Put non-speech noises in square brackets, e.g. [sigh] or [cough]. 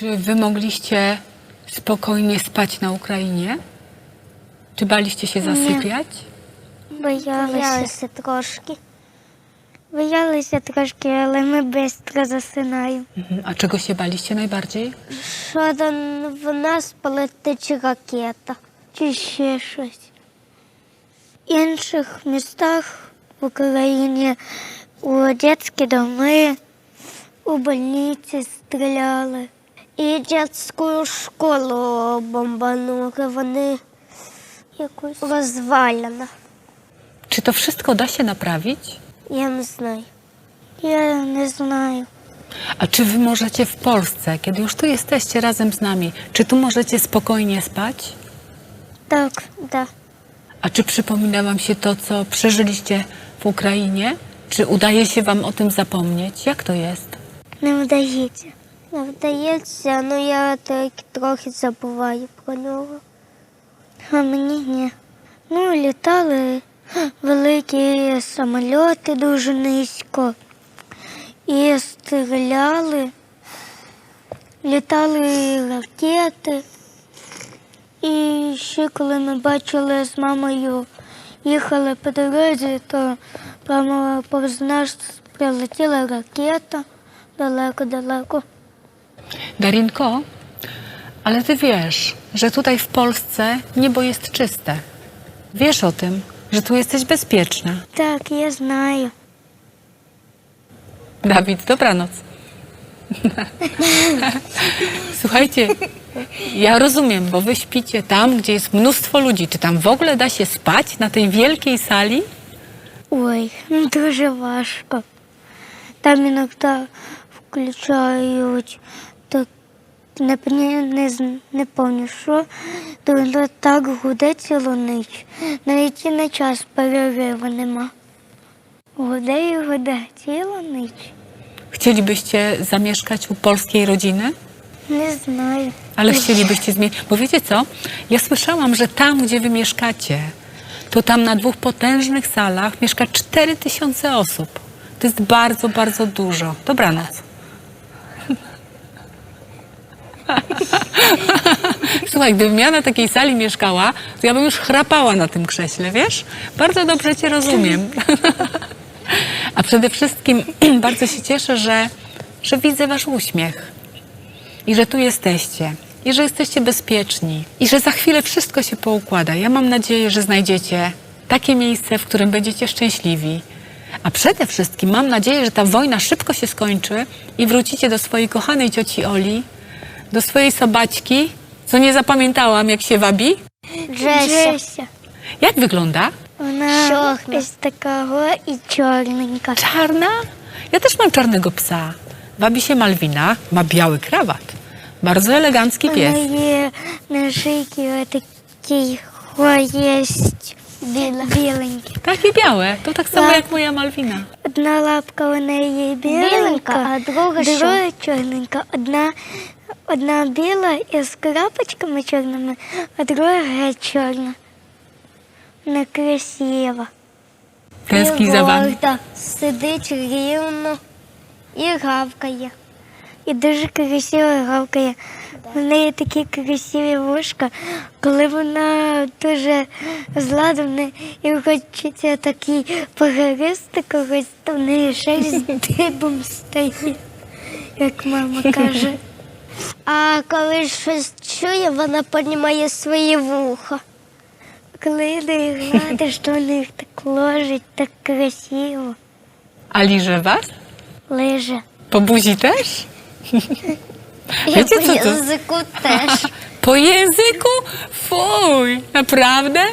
Czy wy mogliście spokojnie spać na Ukrainie? Czy baliście się zasypiać? Боялися. Боялися трошки. Боялися трошки, але ми швидко засинаємо. Mhm. A czego się baliście najbardziej? Що там в нас полетить ракета. Чи ще щось. В інших містах в Україні у дитячі доми, у больниці стріляли. І дитячу школу бомбанули. Вони Якусь. розвалена. Czy to wszystko da się naprawić? Я не знаю. Я не знаю. A czy wy możecie w Polsce, kiedy już tu jesteście razem z nami, czy tu możecie spokojnie spać? Так, Да. A czy przypomina wam się to, co przeżyliście w Ukrainie? Czy udaje się wam o tym zapomnieć? Jak to jest? не вдається. Вдається, але я так трохи забуваю про нього. А мені ні. Ну, літали великі самольоти дуже низько. І стріляли, літали ракети. І ще коли ми бачили з мамою, їхали по дорозі, то прямо повз нас прилетіла ракета далеко-далеко. Darinko, ale ty wiesz, że tutaj w Polsce niebo jest czyste. Wiesz o tym, że tu jesteś bezpieczna. Так, я знаю. Dawid, dobranoc. Słuchajcie, ja rozumiem, bo wy śpicie tam, gdzie jest mnóstwo ludzi. Czy tam w ogóle da się spać na tej wielkiej sali? Ой, ну дуже важко. Там іноді включають, то не, пам'я- не, з- не пам'ятаю, що, то воно так гуде цілу ніч. Навіть і на час перериву нема. Гуде і гуде цілу ніч. Chcielibyście zamieszkać u polskiej rodziny? Не знаю. Ale chcielibyście zmienić. Bo wiecie co? Ja słyszałam, że tam, gdzie wy mieszkacie, to tam na dwóch potężnych salach mieszka 4 tysiące osób. To jest bardzo, bardzo dużo. Dobranoc. [laughs] Słuchaj, gdybym ja na takiej sali mieszkała, to ja bym już chrapała na tym krześle, wiesz? Bardzo dobrze cię rozumiem. [laughs] A przede wszystkim [clears throat] bardzo się cieszę, że, że widzę wasz uśmiech i że tu jesteście, i że jesteście bezpieczni, i że za chwilę wszystko się poukłada. Ja mam nadzieję, że znajdziecie takie miejsce, w którym będziecie szczęśliwi. A przede wszystkim mam nadzieję, że ta wojna szybko się skończy i wrócicie do swojej kochanej cioci Oli, do swojej sobaćki, co nie zapamiętałam, jak się wabi. Джеся. Джеся. Jak wygląda? Вона Чорна. ось така го і чорненька. Czarna? Ja też mam czarnego psa. Wabi się Malwina, ma biały krawat. Bardzo elegancki У pies. неї на шийці отакий хвоєсть біленький. Takie białe. To tak samo Tak. jak moja Malwina. Одна лапка у неї біленька, Біленька, а друга що? друга чорненька. Одна, одна біла із крапочками чорними, а друга геть чорна. Вона красива. Tęskni za wami. Горда, сидить рівно і гавкає. І дуже красиво гавкає. У неї такі красиві вушка, коли вона дуже зла і хочеться такий погризти когось, то в неї шерсть [laughs] дибом стає, як мама каже. А коли щось чує, вона піднімає свої вуха. Коли не гладиш, то в них так ложить, так красиво. A liże was? Лиже. Po buzi też? І Wiecie, по co to- язику теж. Po języku? Fuj, naprawdę?